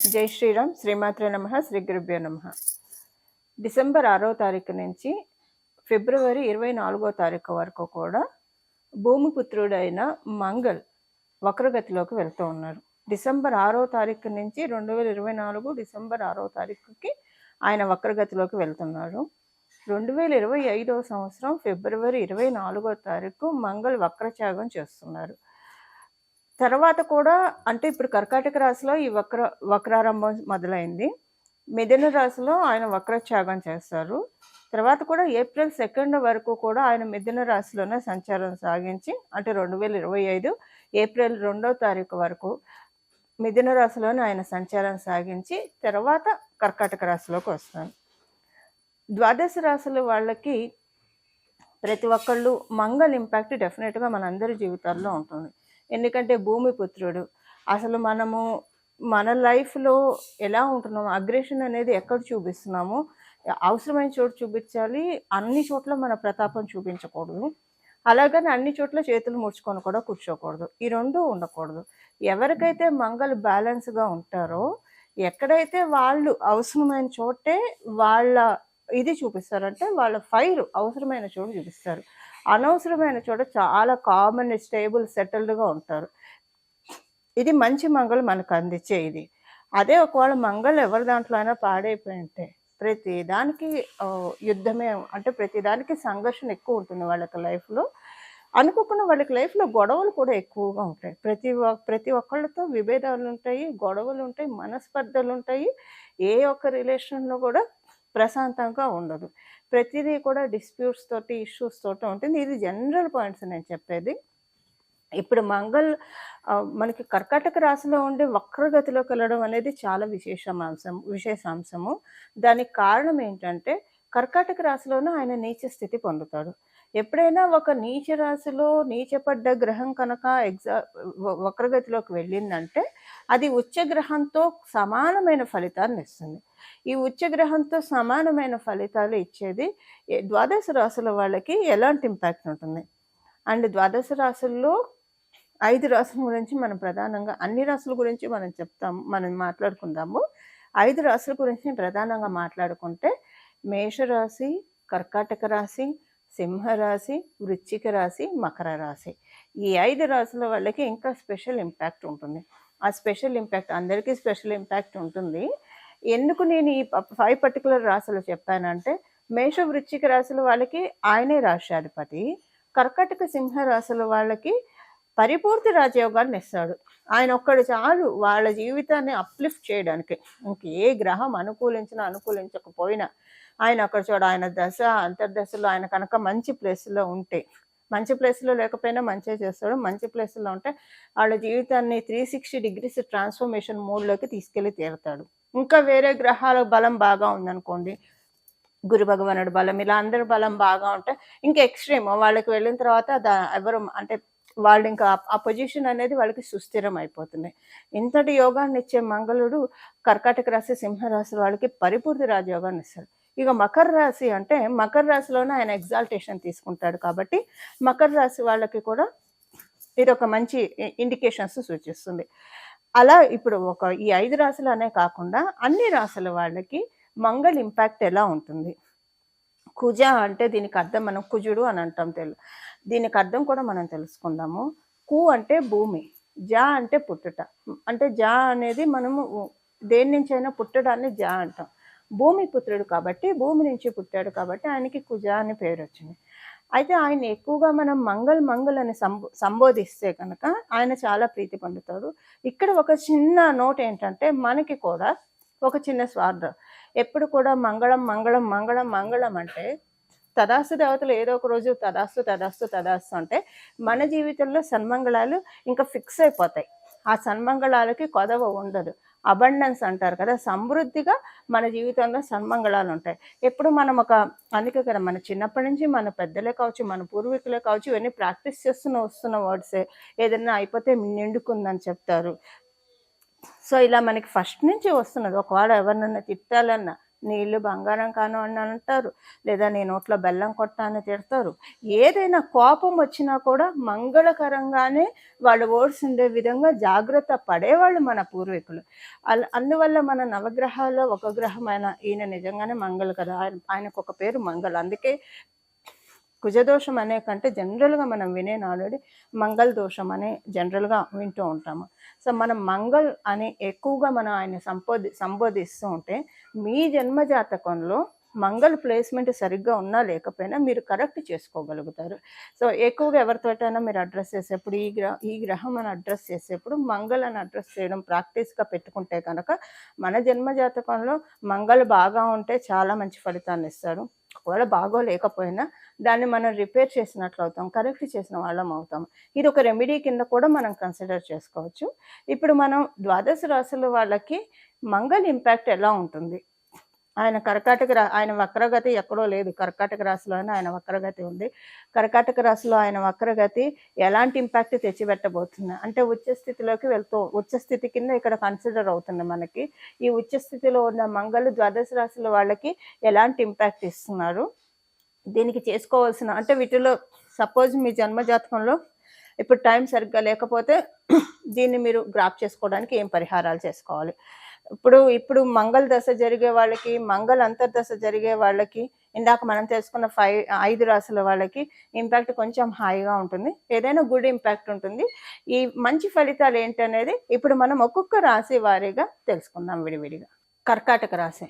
జై శ్రీరామ్. శ్రీమాత్ర నమ. శ్రీ గురుభ్యో నమ. డిసెంబర్ ఆరో తారీఖు నుంచి ఫిబ్రవరి ఇరవై నాలుగో తారీఖు వరకు కూడా భూమిపుత్రుడైన మంగళ్ వక్రగతిలోకి వెళ్తూ ఉన్నారు. డిసెంబర్ ఆరో తారీఖు నుంచి రెండు వేల ఇరవై నాలుగు డిసెంబర్ ఆరో తారీఖుకి ఆయన వక్రగతిలోకి వెళ్తున్నారు. రెండు వేల ఇరవై ఐదో సంవత్సరం ఫిబ్రవరి ఇరవై నాలుగో తారీఖు మంగళ్ వక్రత్యాగం చేస్తున్నారు. తర్వాత కూడా అంటే ఇప్పుడు కర్కాటక రాశిలో ఈ వక్ర వక్రారంభం మొదలైంది. మిథున రాశిలో ఆయన వక్రత్యాగం చేస్తారు. తర్వాత కూడా ఏప్రిల్ సెకండ్ వరకు కూడా ఆయన మిథున రాశిలోనే సంచారం సాగించి అంటే రెండు వేల ఇరవై ఐదు ఏప్రిల్ రెండో తారీఖు వరకు మిథున రాశిలోనే ఆయన సంచారం సాగించి తర్వాత కర్కాటక రాశిలోకి వస్తారు ద్వాదశ రాశుల వాళ్ళకి ప్రతి ఒక్కళ్ళు మంగళ ఇంపాక్ట్ డెఫినెట్గా మనందరి జీవితాల్లో ఉంటుంది. ఎందుకంటే భూమి పుత్రుడు. అసలు మనము మన లైఫ్లో ఎలా ఉంటున్నాము అగ్రెషన్ అనేది ఎక్కడ చూపిస్తున్నాము అవసరమైన చోటు చూపించాలి. అన్ని చోట్ల మన ప్రతాపం చూపించకూడదు. అలాగని అన్ని చోట్ల చేతులు ముడుచుకొని కూడా కూర్చోకూడదు. ఈ రెండు ఉండకూడదు. ఎవరికైతే మంగళ బ్యాలెన్స్గా ఉంటారో ఎక్కడైతే వాళ్ళు అవసరమైన చోటే వాళ్ళ ఇది చూపిస్తారంటే వాళ్ళ ఫైర్ అవసరమైన చోటు చూపిస్తారు. అనవసరమైన చోట చాలా కామన్ స్టేబుల్ సెటిల్డ్గా ఉంటారు. ఇది మంచి మంగళం మనకు అందించే ఇది. అదే ఒకవేళ మంగళం ఎవరి దాంట్లో అయినా పాడైపోయి ఉంటే ప్రతి దానికి యుద్ధమే అంటే ప్రతిదానికి సంఘర్షణ ఎక్కువ ఉంటుంది వాళ్ళకి లైఫ్లో అనుకోకుండా వాళ్ళకి లైఫ్లో గొడవలు కూడా ఎక్కువగా ఉంటాయి. ప్రతి ప్రతి ఒక్కళ్ళతో విభేదాలు ఉంటాయి గొడవలు ఉంటాయి మనస్పర్ధలు ఉంటాయి. ఏ ఒక్క రిలేషన్లో కూడా ప్రశాంతంగా ఉండదు. ప్రతిదీ కూడా డిస్ప్యూట్స్ తోటి ఇష్యూస్ తోటి ఉంటుంది. ఇది జనరల్ పాయింట్స్ నేను చెప్పేది. ఇప్పుడు మంగళ్ మనకి కర్కాటక రాశిలో ఉండి వక్రగతిలోకి వెళ్ళడం అనేది చాలా విశేషమాంశం విశేషాంశము. దానికి కారణం ఏంటంటే కర్కాటక రాశిలోనూ ఆయన నీచ స్థితి పొందుతాడు. ఎప్పుడైనా ఒక నీచ రాశిలో నీచపడ్డ గ్రహం కనుక ఎగ్జా వక్రగతిలోకి వెళ్ళిందంటే అది ఉచ్చ గ్రహంతో సమానమైన ఫలితాన్ని ఇస్తుంది. ఈ ఉచ్చ గ్రహంతో సమానమైన ఫలితాలు ఇచ్చేది ద్వాదశ రాశుల వాళ్ళకి ఎలాంటి ఇంపాక్ట్ ఉంటుంది? అండ్ ద్వాదశ రాశుల్లో ఐదు రాసుల గురించి మనం ప్రధానంగా అన్ని రాశుల గురించి మనం చెప్తాం మనం మాట్లాడుకుందాము. ఐదు రాశుల గురించి ప్రధానంగా మాట్లాడుకుంటే మేషరాశి కర్కాటక రాశి సింహరాశి వృశ్చిక రాశి మకర రాశి. ఈ ఐదు రాశుల వాళ్ళకి ఇంకా స్పెషల్ ఇంపాక్ట్ ఉంటుంది. ఆ స్పెషల్ ఇంపాక్ట్ అందరికీ స్పెషల్ ఇంపాక్ట్ ఉంటుంది. ఎందుకు నేను ఈ ఫైవ్ పర్టికులర్ రాశులు చెప్పానంటే మేష వృశ్చిక రాశుల వాళ్ళకి ఆయనే రాష్ట్రాధిపతి. కర్కటక సింహ రాశుల వాళ్ళకి పరిపూర్తి రాజయోగాన్ని ఇస్తాడు. ఆయన ఒక్కడు చాలు వాళ్ళ జీవితాన్ని అప్లిఫ్ట్ చేయడానికి. ఇంక ఏ గ్రహం అనుకూలించినా అనుకూలించకపోయినా ఆయన అక్కడ చూడ ఆయన దశ అంతర్దశలో ఆయన కనుక మంచి ప్లేస్లో ఉంటే మంచి ప్లేస్లో లేకపోయినా మంచిగా చేస్తాడు. మంచి ప్లేస్లో ఉంటే వాళ్ళ జీవితాన్ని త్రీ సిక్స్టీ డిగ్రీస్ ట్రాన్స్ఫర్మేషన్ మోడ్లోకి తీసుకెళ్ళి తీరుతాడు. ఇంకా వేరే గ్రహాల బలం బాగా ఉందనుకోండి గురు భగవానుడు బలం ఇలా అందరి బలం బాగా ఉంటే ఇంకా ఎక్స్ట్రీమ్ వాళ్ళకి వెళ్ళిన తర్వాత దా- ఎవరు అంటే వాళ్ళు ఇంకా ఆ- ఆ పొజిషన్ అనేది వాళ్ళకి సుస్థిరం అయిపోతుంది. ఇంతటి యోగాన్ని ఇచ్చే మంగళుడు కర్కాటక రాశి సింహరాశి వాళ్ళకి పరిపూర్తి రాజయోగాన్ని ఇస్తాడు. ఇక మకర రాశి అంటే మకర రాశిలోనే ఆయన ఎగ్జాల్టేషన్ తీసుకుంటాడు కాబట్టి మకర రాశి వాళ్ళకి కూడా ఇది ఒక మంచి ఇండికేషన్స్ సూచిస్తుంది. అలా ఇప్పుడు ఒక ఈ ఐదు రాశులు అనే కాకుండా అన్ని రాశుల వాళ్ళకి మంగళ ఇంపాక్ట్ ఎలా ఉంటుంది? కుజ అంటే దీనికి అర్థం మనం కుజుడు అని అంటాం తెలు దీనికి అర్థం కూడా మనం తెలుసుకుందాము. కు అంటే భూమి జా అంటే పుట్టుట. అంటే జా అనేది మనము దేని నుంచి అయినా పుట్టడాన్ని జా అంటాం. భూమి పుత్రుడు కాబట్టి భూమి నుంచి పుట్టాడు కాబట్టి ఆయనకి కుజ అని పేరు వచ్చింది. అయితే ఆయన ఎక్కువగా మనం మంగళ్ మంగళ్ అని సంబో సంబోధిస్తే కనుక ఆయన చాలా ప్రీతి పొందుతాడు. ఇక్కడ ఒక చిన్న నోట్ ఏంటంటే మనకి కూడా ఒక చిన్న స్వార్థం. ఎప్పుడు కూడా మంగళం మంగళం మంగళం మంగళం అంటే తదాస్తు దేవతలు ఏదో ఒక రోజు తదాస్తు తదాస్తు తదాస్తు అంటే మన జీవితంలో సన్మంగళాలు ఇంకా ఫిక్స్ అయిపోతాయి. ఆ సన్మంగళాలకి కొదవ ఉండదు. అబండెన్స్ అంటారు కదా సమృద్ధిగా మన జీవితంలో సన్మంగళాలు ఉంటాయి. ఎప్పుడు మనం ఒక అందుకే కదా మన చిన్నప్పటి నుంచి మన పెద్దలే కావచ్చు మన పూర్వీకులే కావచ్చు ఇవన్నీ ప్రాక్టీస్ చేస్తున్న వస్తున్న వర్డ్సే ఏదైనా అయిపోతే నిండుకుందని చెప్తారు. సో ఇలా మనకి ఫస్ట్ నుంచి వస్తున్నది ఒకవేళ ఎవరినన్నా తిట్టాలన్నా నీళ్ళు బంగారం కాను అని అంటారు. లేదా నీ నోట్లో బెల్లం కొట్టా అని తిడతారు. ఏదైనా కోపం వచ్చినా కూడా మంగళకరంగానే వాళ్ళు ఓట్స్ విధంగా జాగ్రత్త పడేవాళ్ళు మన పూర్వీకులు. అందువల్ల మన నవగ్రహాల్లో ఒక గ్రహమైన ఈయన నిజంగానే మంగళ కదా. ఆయన ఆయనకు ఒక పేరు మంగళ. అందుకే కుజదోషం అనే కంటే జనరల్గా మనం వినే ఆల్రెడీ మంగళ దోషం అనే జనరల్గా వింటూ ఉంటాము. సో మనం మంగళ్ అని ఎక్కువగా మనం ఆయన సంబోధి సంబోధిస్తూ ఉంటే మీ జన్మ జాతకంలో మంగళ ప్లేస్మెంట్ సరిగ్గా ఉన్నా లేకపోయినా మీరు కరెక్ట్ చేసుకోగలుగుతారు. సో ఎక్కువగా ఎవరితోటైనా మీరు అడ్రస్ చేసేప్పుడు ఈ గ్రహ ఈ గ్రహం అని అడ్రస్ చేసేప్పుడు మంగళ అని అడ్రస్ చేయడం ప్రాక్టీస్గా పెట్టుకుంటే కనుక మన జన్మ జాతకంలో మంగళ బాగా ఉంటే చాలా మంచి ఫలితాన్ని ఇస్తాడు ఒకవేళ బాగోలేకపోయినా దాన్ని మనం రిపేర్ చేసినట్లు అవుతాం కరెక్ట్ చేసిన వాళ్ళం అవుతాం. ఇది ఒక రెమెడీ కింద కూడా మనం కన్సిడర్ చేసుకోవచ్చు. ఇప్పుడు మనం ద్వాదశ రాశుల వాళ్ళకి మంగళ ఇంపాక్ట్ ఎలా ఉంటుంది? ఆయన కర్కాటక రా ఆయన వక్రగతి ఎక్కడో లేదు. కర్కాటక రాశిలోనే ఆయన వక్రగతి ఉంది. కర్కాటక రాశిలో ఆయన వక్రగతి ఎలాంటి ఇంపాక్ట్ తెచ్చిపెట్టబోతుంది? అంటే ఉచ్చస్థితిలోకి వెళ్తూ ఉచ్చస్థితి కింద ఇక్కడ కన్సిడర్ అవుతుంది మనకి. ఈ ఉచ్చస్థితిలో ఉన్న మంగళ ద్వాదశ రాశుల వాళ్ళకి ఎలాంటి ఇంపాక్ట్ ఇస్తున్నారు? దీనికి చేసుకోవాల్సిన అంటే వీటిలో సపోజ్ మీ జన్మ జాతకంలో ఇప్పుడు టైం సరిగ్గా లేకపోతే దీన్ని మీరు గ్రాప్ చేసుకోవడానికి ఏం పరిహారాలు చేసుకోవాలి? ఇప్పుడు ఇప్పుడు మంగళ దశ జరిగే వాళ్ళకి మంగళ అంతర్దశ జరిగే వాళ్ళకి ఇందాక మనం తెలుసుకున్న ఫైవ్ ఐదు రాసుల వాళ్ళకి ఇంపాక్ట్ కొంచెం హాయిగా ఉంటుంది. ఏదైనా గుడ్ ఇంపాక్ట్ ఉంటుంది. ఈ మంచి ఫలితాలు ఏంటనేది ఇప్పుడు మనం ఒక్కొక్క రాశి వారీగా తెలుసుకుందాం విడివిడిగా. కర్కాటక రాశి.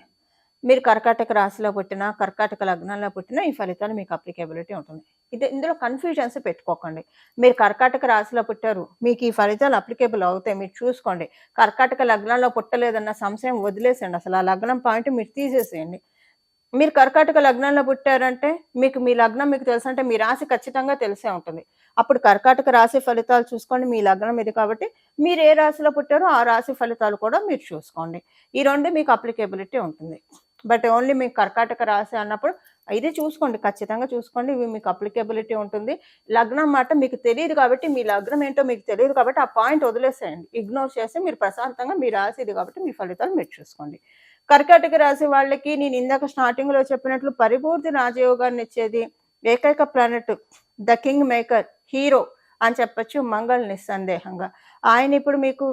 మీరు కర్కాటక రాశిలో పుట్టినా కర్కాటక లగ్నంలో పుట్టినా ఈ ఫలితాలు మీకు అప్లికేబిలిటీ ఉంటుంది. ఇది ఇందులో కన్ఫ్యూజన్స్ పెట్టుకోకండి. మీరు కర్కాటక రాశిలో పుట్టారు మీకు ఈ ఫలితాలు అప్లికేబుల్ అవుతాయి మీరు చూసుకోండి. కర్కాటక లగ్నంలో పుట్టలేదన్న సంశయం వదిలేసేయండి. అసలు ఆ లగ్నం పాయింట్ మీరు తీసేసేయండి. మీరు కర్కాటక లగ్నంలో పుట్టారంటే మీకు మీ లగ్నం మీకు తెలుసంటే మీ రాశి ఖచ్చితంగా తెలిసే ఉంటుంది. అప్పుడు కర్కాటక రాశి ఫలితాలు చూసుకోండి మీ లగ్నం ఇది కాబట్టి మీరు ఏ రాశిలో పుట్టారో ఆ రాశి ఫలితాలు కూడా మీరు చూసుకోండి. ఈ రెండు మీకు అప్లికేబిలిటీ ఉంటుంది. బట్ ఓన్లీ మీకు కర్కాటక రాశి అన్నప్పుడు ఇది చూసుకోండి ఖచ్చితంగా చూసుకోండి. ఇవి మీకు అప్లికేబిలిటీ ఉంటుంది. లగ్నం మాట మీకు తెలియదు కాబట్టి మీ లగ్నం ఏంటో మీకు తెలియదు కాబట్టి ఆ పాయింట్ వదిలేసేయండి. ఇగ్నోర్ చేసి మీరు ప్రశాంతంగా మీ రాశి ఇది కాబట్టి మీ ఫలితాలు మీరు చూసుకోండి. కర్కాటక రాశి వాళ్ళకి నేను ఇందాక స్టార్టింగ్లో చెప్పినట్లు పరిపూర్తి రాజయోగాన్ని ఇచ్చేది ఏకైక planet the king maker hero అని చెప్పచ్చు. మంగళ నిస్సందేహంగా. ఆయన ఇప్పుడు మీకు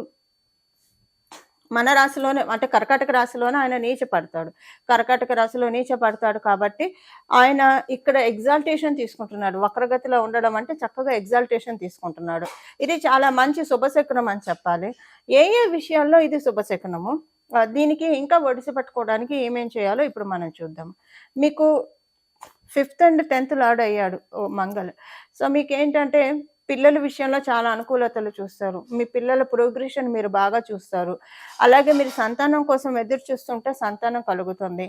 మన రాశిలోనే అంటే కర్కాటక రాశిలోనే ఆయన నీచ పడతాడు కర్కాటక రాశిలో నీచ పడతాడు కాబట్టి ఆయన ఇక్కడ ఎగ్జాల్టేషన్ తీసుకుంటున్నాడు. వక్రగతిలో ఉండడం అంటే చక్కగా ఎగ్జాల్టేషన్ తీసుకుంటున్నాడు. ఇది చాలా మంచి శుభశకునం అని చెప్పాలి. ఏ ఏ విషయాల్లో ఇది శుభశకునము? దీనికి ఇంకా ఒడిసి పట్టుకోవడానికి ఏమేం చేయాలో ఇప్పుడు మనం చూద్దాం. మీకు ఫిఫ్త్ అండ్ టెన్త్ లాడ్ అయ్యాడు ఓ మంగళ. సో మీకు ఏంటంటే పిల్లల విషయంలో చాలా అనుకూలతలు చూస్తారు. మీ పిల్లల ప్రోగ్రెషన్ మీరు బాగా చూస్తారు. అలాగే మీరు సంతానం కోసం ఎదురు చూస్తుంటే సంతానం కలుగుతుంది.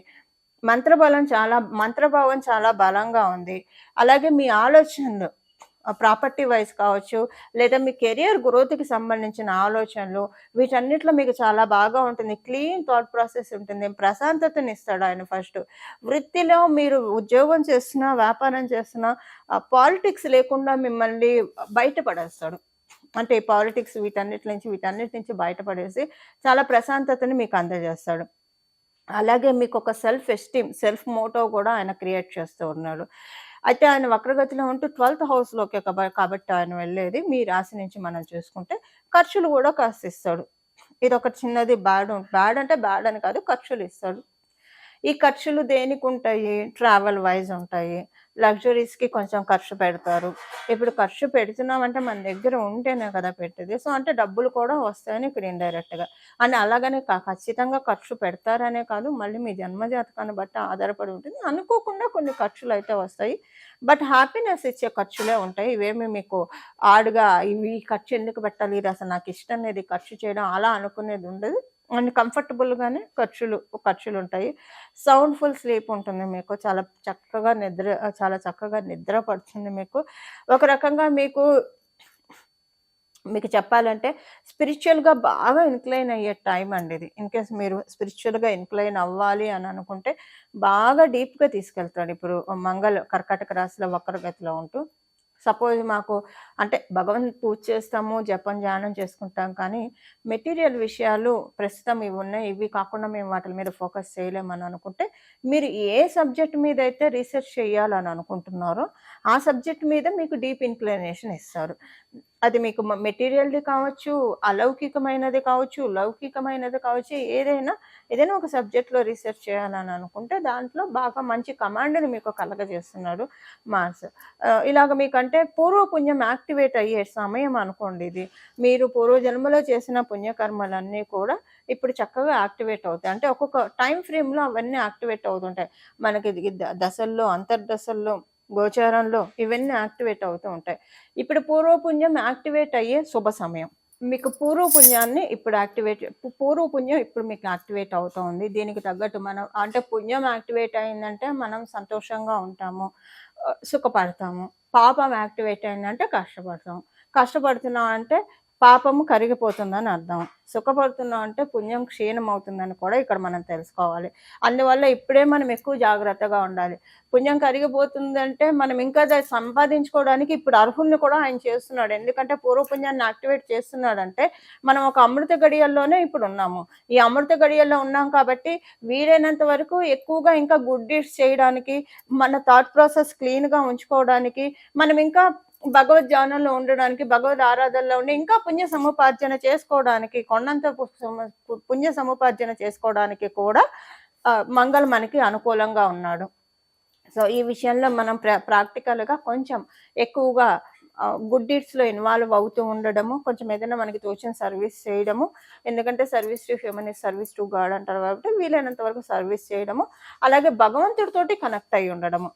మంత్రబలం చాలా మంత్రభావం చాలా బలంగా ఉంది. అలాగే మీ ఆలోచనలు ప్రాపర్టీ వైజ్ కావచ్చు లేదా మీ కెరియర్ గ్రోత్కి సంబంధించిన ఆలోచనలు వీటన్నిటిలో మీకు చాలా బాగా ఉంటుంది. క్లీన్ థాట్ ప్రాసెస్ ఉంటుంది. ప్రశాంతతని ఇస్తాడు ఆయన ఫస్ట్. వృత్తిలో మీరు ఉద్యోగం చేస్తున్నా వ్యాపారం చేస్తున్నా పాలిటిక్స్ లేకుండా మిమ్మల్ని బయటపడేస్తాడు. అంటే పాలిటిక్స్ వీటన్నిటి నుంచి వీటన్నిటి నుంచి బయటపడేసి చాలా ప్రశాంతతని మీకు అందజేస్తాడు. అలాగే మీకు ఒక సెల్ఫ్ ఎస్టీమ్ సెల్ఫ్ మోటో కూడా ఆయన క్రియేట్ చేస్తూ ఉన్నాడు. అయితే ఆయన వక్రగతిలో ఉంటూ ట్వెల్త్ హౌస్లోకి కాబట్టి ఆయన వెళ్ళేది. మీ రాశి నుంచి మనం చూసుకుంటే ఖర్చులు కూడా కాస్త ఇస్తాడు ఇది ఒక చిన్నది బ్యాడ్ బ్యాడ్ అంటే బ్యాడ్ అని కాదు ఖర్చులు ఇస్తాడు. ఈ ఖర్చులు దేనికి ఉంటాయి? ట్రావెల్ వైజ్ ఉంటాయి. లగ్జరీస్కి కొంచెం ఖర్చు పెడతారు. ఇప్పుడు ఖర్చు పెడుతున్నామంటే మన దగ్గర ఉంటేనే కదా పెట్టేది. సో అంటే డబ్బులు కూడా వస్తాయని ఇక్కడ ఇండైరెక్ట్గా అని అలాగనే కా- ఖచ్చితంగా ఖర్చు పెడతారనే కాదు మళ్ళీ మీ జన్మజాతకాన్ని బట్టి ఆధారపడి ఉంటుంది. అనుకోకుండా కొన్ని ఖర్చులు అయితే వస్తాయి. బట్ హ్యాపీనెస్ ఇచ్చే ఖర్చులే ఉంటాయి. ఇవేమి మీకు ఆడుగా ఇవి ఈ ఖర్చు ఎందుకు పెట్టాలి? ఇది అసలు నాకు ఇష్టం లేదు ఖర్చు చేయడం అలా అనుకునేది ఉండదు. అండ్ కంఫర్టబుల్గానే ఖర్చులు ఖర్చులు ఉంటాయి సౌండ్ఫుల్ స్లీప్ ఉంటుంది మీకు. చాలా చక్కగా నిద్ర చాలా చక్కగా నిద్ర పడుతుంది మీకు. ఒక రకంగా మీకు మీకు చెప్పాలంటే స్పిరిచువల్గా బాగా ఇన్క్లైన్ అయ్యే టైం అండి ఇది. ఇన్ కేస్ మీరు స్పిరిచువల్గా ఇన్క్లైన్ అవ్వాలి అని అనుకుంటే బాగా డీప్గా తీసుకెళ్తాడు ఇప్పుడు మంగళ కర్కాటక రాశిలో వక్రగతిలో ఉంటూ సపోజ్ మాకు అంటే భగవంత్ పూజ చేస్తాము జపం ధ్యానం చేసుకుంటాం. కానీ మెటీరియల్ విషయాలు ప్రస్తుతం ఇవి ఉన్నాయి. ఇవి కాకుండా మేము వాటి మీద ఫోకస్ చేయలేమని అనుకుంటే మీరు ఏ సబ్జెక్ట్ మీద అయితే రీసెర్చ్ చేయాలని అనుకుంటున్నారో ఆ సబ్జెక్ట్ మీద మీకు డీప్ ఇన్క్లినేషన్ ఇస్తారు. అది మీకు మెటీరియల్ది కావచ్చు అలౌకికమైనది కావచ్చు లౌకికమైనది కావచ్చు ఏదైనా ఏదైనా ఒక సబ్జెక్ట్లో రీసెర్చ్ చేయాలని అనుకుంటే దాంట్లో బాగా మంచి కమాండ్ని మీకు కలగజేస్తున్నాడు మార్స్ ఇలాగ మీకంటే పూర్వపుణ్యం యాక్టివేట్ అయ్యే సమయం అనుకోండి ఇది. మీరు పూర్వజన్మలో చేసిన పుణ్యకర్మలన్నీ కూడా ఇప్పుడు చక్కగా యాక్టివేట్ అవుతాయి. అంటే ఒక్కొక్క టైం ఫ్రేమ్లో అవన్నీ యాక్టివేట్ అవుతుంటాయి. మనకి ఇది ద- దశల్లో అంతర్దశల్లో గోచారంలో ఇవన్నీ యాక్టివేట్ అవుతూ ఉంటాయి. ఇప్పుడు పూర్వపుణ్యం యాక్టివేట్ అయ్యే శుభ సమయం. మీకు పూర్వపుణ్యాన్ని ఇప్పుడు యాక్టివేట్ పూర్వపుణ్యం ఇప్పుడు మీకు యాక్టివేట్ అవుతుంది దీనికి తగ్గట్టు మనం అంటే పుణ్యం యాక్టివేట్ అయిందంటే మనం సంతోషంగా ఉంటాము సుఖపడతాము. పాపం యాక్టివేట్ అయిందంటే కష్టపడతాము. కష్టపడుతున్నాం అంటే పాపము కరిగిపోతుందని అర్థం. సుఖపడుతున్నాం అంటే పుణ్యం క్షీణం అవుతుందని కూడా ఇక్కడ మనం తెలుసుకోవాలి. అందువల్ల ఇప్పుడే మనం ఎక్కువ జాగ్రత్తగా ఉండాలి. పుణ్యం కరిగిపోతుందంటే మనం ఇంకా దాన్ని సంపాదించుకోవడానికి ఇప్పుడు అర్హుల్ని కూడా ఆయన చేస్తున్నాడు. ఎందుకంటే పూర్వపుణ్యాన్ని యాక్టివేట్ చేస్తున్నాడంటే మనం ఒక అమృత గడియల్లోనే ఇప్పుడు ఉన్నాము. ఈ అమృత గడియల్లో ఉన్నాం కాబట్టి వీలైనంత వరకు ఎక్కువగా ఇంకా గుడ్ డీడ్స్ చేయడానికి మన థాట్ ప్రాసెస్ క్లీన్గా ఉంచుకోవడానికి మనం ఇంకా భగవద్ ధ్యానంలో ఉండడానికి భగవద్ ఆరాధనలో ఉండి ఇంకా పుణ్య సముపార్జన చేసుకోవడానికి కొండంత పు- పుణ్య సముపార్జన చేసుకోవడానికి కూడా మంగళ మనకి అనుకూలంగా ఉన్నాడు. సో ఈ విషయంలో మనం ప్రా ప్రాక్టికల్గా కొంచెం ఎక్కువగా గుడ్ డీడ్స్లో ఇన్వాల్వ్ అవుతూ ఉండడము కొంచెం ఏదైనా మనకి తోచిన సర్వీస్ చేయడము ఎందుకంటే service to human is service to God అంటారు కాబట్టి వీలైనంత వరకు సర్వీస్ చేయడము అలాగే భగవంతుడితోటి కనెక్ట్ అయి ఉండడము.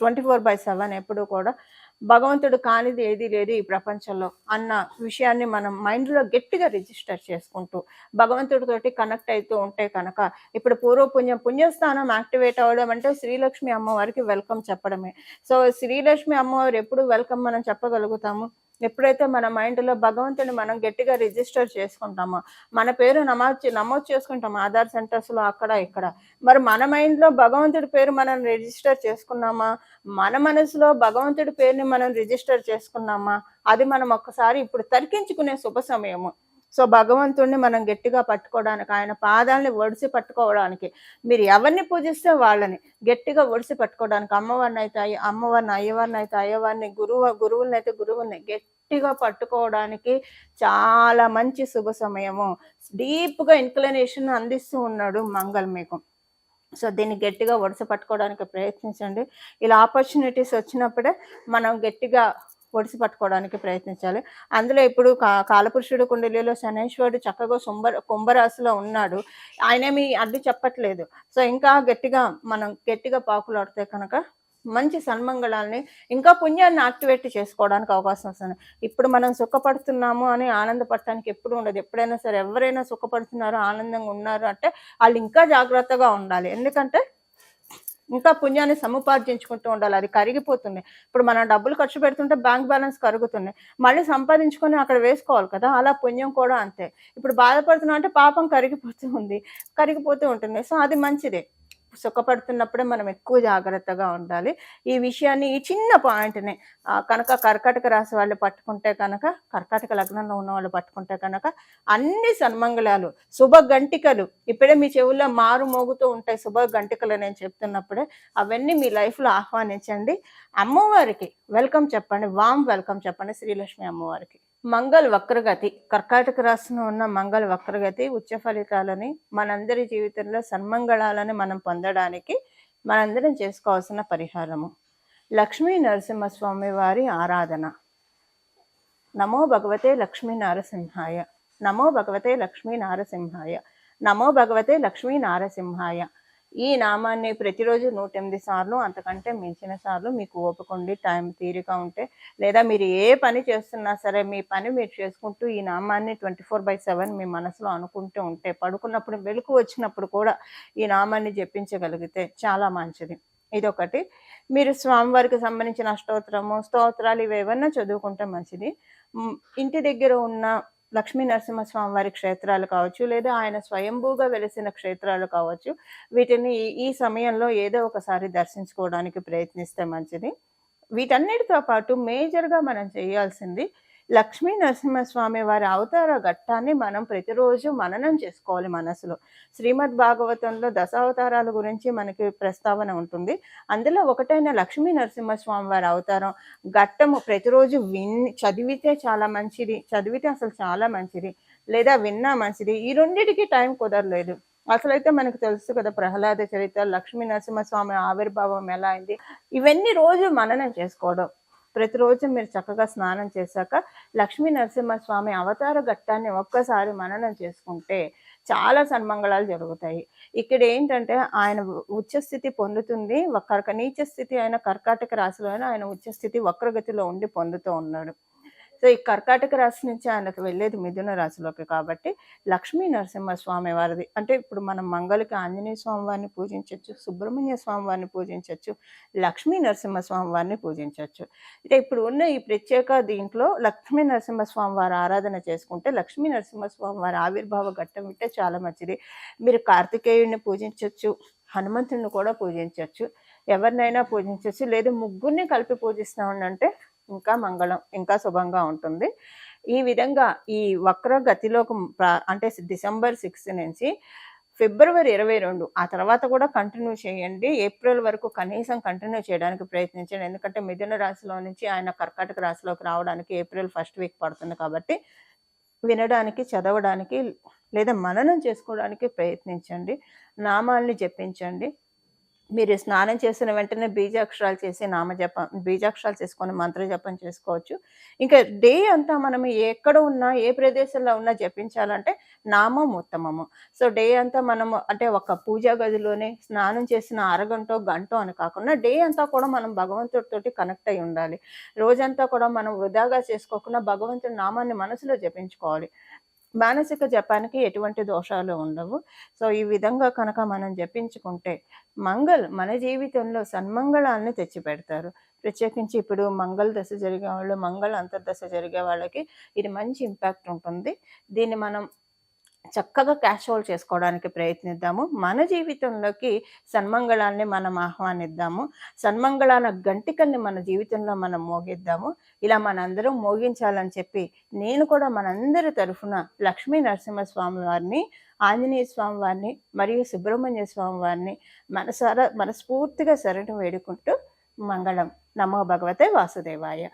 ట్వంటీ ఫోర్ బై సెవెన్ ఎప్పుడు కూడా భగవంతుడు కానిది ఏది లేదు ఈ ప్రపంచంలో అన్న విషయాన్ని మనం మైండ్లో గట్టిగా రిజిస్టర్ చేసుకుంటూ భగవంతుడితోటి కనెక్ట్ అవుతూ ఉంటే కనుక ఇప్పుడు పూర్వపుణ్యం పుణ్యస్థానం యాక్టివేట్ అవ్వడం అంటే శ్రీలక్ష్మి అమ్మవారికి వెల్కమ్ చెప్పడమే. సో శ్రీలక్ష్మి అమ్మవారు ఎప్పుడు వెల్కమ్ మనం చెప్పగలుగుతాము? ఎప్పుడైతే మన మైండ్లో భగవంతుని మనం గట్టిగా రిజిస్టర్ చేసుకుంటామో మన పేరు నమోదు నమోదు చేసుకుంటాం ఆధార్ సెంటర్స్లో అక్కడ ఇక్కడ. మరి మన మైండ్లో భగవంతుడి పేరు మనం రిజిస్టర్ చేసుకున్నామా? మన మనసులో భగవంతుడి పేరుని మనం రిజిస్టర్ చేసుకున్నామా? అది మనం ఒక్కసారి ఇప్పుడు తరికించుకునే శుభ సమయము. సో భగవంతుణ్ణి మనం గట్టిగా పట్టుకోవడానికి ఆయన పాదాలని ఒడిసి పట్టుకోవడానికి మీరు ఎవరిని పూజిస్తే వాళ్ళని గట్టిగా ఒడిసి పట్టుకోవడానికి అమ్మవారిని అయితే అమ్మవారిని అయ్యవారిని అయితే అయ్యవారిని గురువు గురువుని అయితే గురువుని గట్టిగా పట్టుకోవడానికి చాలా మంచి శుభ సమయము. డీప్గా ఇన్క్లనేషన్ అందిస్తూ ఉన్నాడు మంగళ్ మీకు సో దీన్ని గట్టిగా వరుస పట్టుకోవడానికి ప్రయత్నించండి. ఇలా ఆపర్చునిటీస్ వచ్చినప్పుడే మనం గట్టిగా పొడిసి పట్టుకోవడానికి ప్రయత్నించాలి. అందులో ఇప్పుడు కా కాలపురుషుడు కుండలిలో శనేశ్వరుడు చక్కగా కుంభ కుంభరాశిలో ఉన్నాడు. ఆయనేమి అడ్డు చెప్పట్లేదు. సో ఇంకా గట్టిగా మనం గట్టిగా పాకులాడితే కనుక మంచి సన్మంగళాల్ని ఇంకా పుణ్యాన్ని యాక్టివేట్ చేసుకోవడానికి అవకాశం వస్తుంది. ఇప్పుడు మనం సుఖపడుతున్నాము అని ఆనందపడటానికి ఎప్పుడు ఉండదు. ఎప్పుడైనా సరే ఎవరైనా సుఖపడుతున్నారు ఆనందంగా ఉన్నారు అంటే వాళ్ళు ఇంకా జాగ్రత్తగా ఉండాలి. ఎందుకంటే ఇంకా పుణ్యాన్ని సముపార్జించుకుంటూ ఉండాలి. అది కరిగిపోతుంది. ఇప్పుడు మనం డబ్బులు ఖర్చు పెడుతుంటే బ్యాంక్ బ్యాలెన్స్ కరుగుతుంది. మళ్ళీ సంపాదించుకొని అక్కడ వేసుకోవాలి కదా అలా పుణ్యం కూడా అంతే. ఇప్పుడు బాధపడుతున్నా అంటే పాపం కరిగిపోతూ ఉంది కరిగిపోతూ ఉంటుంది. సో అది మంచిదే. సుఖపడుతున్నప్పుడే మనం ఎక్కువ జాగ్రత్తగా ఉండాలి. ఈ విషయాన్ని ఈ చిన్న పాయింట్ని కనుక కర్కాటక రాశి వాళ్ళు పట్టుకుంటే కనుక కర్కాటక లగ్నంలో ఉన్న వాళ్ళు పట్టుకుంటే కనుక అన్ని సన్మంగళాలు శుభ గంటికలు ఇప్పుడే మీ చెవుల్లో మారు మోగుతూ ఉంటాయి శుభ గంటికలు నేను చెప్తున్నప్పుడే అవన్నీ మీ లైఫ్లో ఆహ్వానించండి. అమ్మవారికి వెల్కమ్ చెప్పండి వామ్ వెల్కమ్ చెప్పండి శ్రీలక్ష్మి అమ్మవారికి. మంగళ వక్రగతి కర్కాటక రాశిలో ఉన్న మంగళ వక్రగతి ఉచ్చ ఫలితాలని మనందరి జీవితంలో సన్మంగళాలని మనం పొందడానికి మనందరం చేసుకోవాల్సిన పరిహారము. లక్ష్మీ నరసింహస్వామి వారి ఆరాధన. నమో భగవతే లక్ష్మీ నారసింహాయ. నమో భగవతే లక్ష్మీ నారసింహాయ. నమో భగవతే లక్ష్మీ నారసింహాయ. ఈ నామాన్ని ప్రతిరోజు నూట ఎనిమిది సార్లు అంతకంటే మించిన సార్లు మీకు ఓపికండి టైం తీరిక ఉంటే లేదా మీరు ఏ పని చేస్తున్నా సరే మీ పని మీరు చేసుకుంటూ ఈ నామాన్ని ట్వంటీ ఫోర్ బై సెవెన్ మీ మనసులో అనుకుంటూ ఉంటే పడుకున్నప్పుడు వెలుకు వచ్చినప్పుడు కూడా ఈ నామాన్ని జపించగలిగితే చాలా మంచిది. ఇదొకటి. మీరు స్వామివారికి సంబంధించిన అష్టోత్తరము స్తోత్రాలు ఇవి ఏమన్నా చదువుకుంటే మంచిది. ఇంటి దగ్గర ఉన్న లక్ష్మీ నరసింహస్వామి వారి క్షేత్రాలు కావచ్చు లేదా ఆయన స్వయంభూగా వెలిసిన క్షేత్రాలు కావచ్చు వీటిని ఈ- సమయంలో ఏదో ఒకసారి దర్శించుకోవడానికి ప్రయత్నిస్తే మంచిది. వీటన్నిటితో పాటు మేజర్గా మనం చేయాల్సింది లక్ష్మీ నరసింహస్వామి వారి అవతార ఘట్టాన్ని మనం ప్రతిరోజు మననం చేసుకోవాలి మనసులో. శ్రీమద్ భాగవతంలో దశావతారాల గురించి మనకి ప్రస్తావన ఉంటుంది. అందులో ఒకటైన లక్ష్మీ నరసింహస్వామి వారి అవతారం ఘట్టము ప్రతిరోజు విన్ చదివితే చాలా మంచిది చదివితే అసలు చాలా మంచిది లేదా విన్నా మంచిది. ఈ రెండింటికి టైం కుదరలేదు. అసలైతే మనకు తెలుసు కదా ప్రహ్లాద చరిత్ర లక్ష్మీ నరసింహస్వామి ఆవిర్భావం ఎలా అయింది. ఇవన్నీ రోజు మననం చేసుకోవడం. ప్రతిరోజు మీరు చక్కగా స్నానం చేశాక లక్ష్మీ నరసింహస్వామి అవతార ఘట్టాన్ని ఒక్కసారి మననం చేసుకుంటే చాలా సన్మంగళాలు జరుగుతాయి. ఇక్కడ ఏంటంటే ఆయన ఉచ్చస్థితి పొందుతుంది కర్క నీచ స్థితి అయిన కర్కాటక రాశిలో ఆయన ఉచ్చస్థితి వక్రగతిలో ఉండి పొందుతూ ఉన్నాడు. సో ఈ కర్కాటక రాశి నుంచి ఆయనకు వెళ్ళేది మిథున రాశిలోకి కాబట్టి లక్ష్మీ నరసింహస్వామి వారిది. అంటే ఇప్పుడు మనం మంగళకి ఆంజనేయ స్వామి వారిని పూజించవచ్చు సుబ్రహ్మణ్య స్వామి వారిని పూజించవచ్చు లక్ష్మీ నరసింహస్వామి వారిని పూజించవచ్చు అంటే ఇప్పుడు ఉన్న ఈ ప్రత్యేక దీంట్లో లక్ష్మీ నరసింహస్వామి వారి ఆరాధన చేసుకుంటే లక్ష్మీ నరసింహస్వామి వారి ఆవిర్భావ ఘట్టం వింటే చాలా మంచిది. మీరు కార్తికేయుడిని పూజించవచ్చు హనుమంతుడిని కూడా పూజించవచ్చు ఎవరినైనా పూజించవచ్చు లేదా ముగ్గురిని కలిపి పూజిస్తామంటే ఇంకా మంగళం ఇంకా శుభంగా ఉంటుంది. ఈ విధంగా ఈ వక్ర గతిలోకి అంటే డిసెంబర్ సిక్స్త్ నుంచి ఫిబ్రవరి ఇరవై రెండు ఆ తర్వాత కూడా కంటిన్యూ చేయండి. ఏప్రిల్ వరకు కనీసం కంటిన్యూ చేయడానికి ప్రయత్నించండి. ఎందుకంటే మిథున రాశిలో నుంచి ఆయన కర్కాటక రాశిలోకి రావడానికి ఏప్రిల్ ఫస్ట్ వీక్ పడుతుంది కాబట్టి వినడానికి చదవడానికి లేదా మననం చేసుకోవడానికి ప్రయత్నించండి. నామాల్ని జపించండి. మీరు స్నానం చేసిన వెంటనే బీజాక్షరాలు చేసి నామజపం బీజాక్షరాలు చేసుకొని మంత్రజపం చేసుకోవచ్చు. ఇంకా డే అంతా మనం ఎక్కడ ఉన్నా ఏ ప్రదేశంలో ఉన్నా జపించాలంటే నామం ఉత్తమము. సో డే అంతా మనము అంటే ఒక పూజా గదిలోనే స్నానం చేసిన అరగంట గంట అని కాకుండా డే అంతా కూడా మనం భగవంతుడితోటి కనెక్ట్ అయి ఉండాలి. రోజంతా కూడా మనం వృధాగా చేసుకోకుండా భగవంతుడి నామాన్ని మనసులో జపించుకోవాలి. మానసిక జపానికి ఎటువంటి దోషాలు ఉండవు. సో ఈ విధంగా కనుక మనం జపించుకుంటే మంగళ్ మన జీవితంలో సన్మంగళాలను తెచ్చిపెడతారు. ప్రత్యేకించి ఇప్పుడు మంగళ దశ జరిగే వాళ్ళు మంగళ అంతర్దశ జరిగే వాళ్ళకి ఇది మంచి ఇంపాక్ట్ ఉంటుంది. దీన్ని మనం చక్కగా క్యాష్ హోల్డ్ చేసుకోవడానికి ప్రయత్నిద్దాము. మన జీవితంలోకి సన్మంగళాన్ని మనం ఆహ్వానిద్దాము. సన్మంగళాల గంటికల్ని మన జీవితంలో మనం మోగిద్దాము. ఇలా మనందరం మోగించాలని చెప్పి నేను కూడా మనందరి తరఫున లక్ష్మీ నరసింహస్వామి వారిని ఆంజనేయ స్వామి వారిని మరియు సుబ్రహ్మణ్య స్వామి వారిని మనసారా మనస్ఫూర్తిగా శరణం వేడుకుంటూ మంగళం. నమో భగవతే వాసుదేవాయ.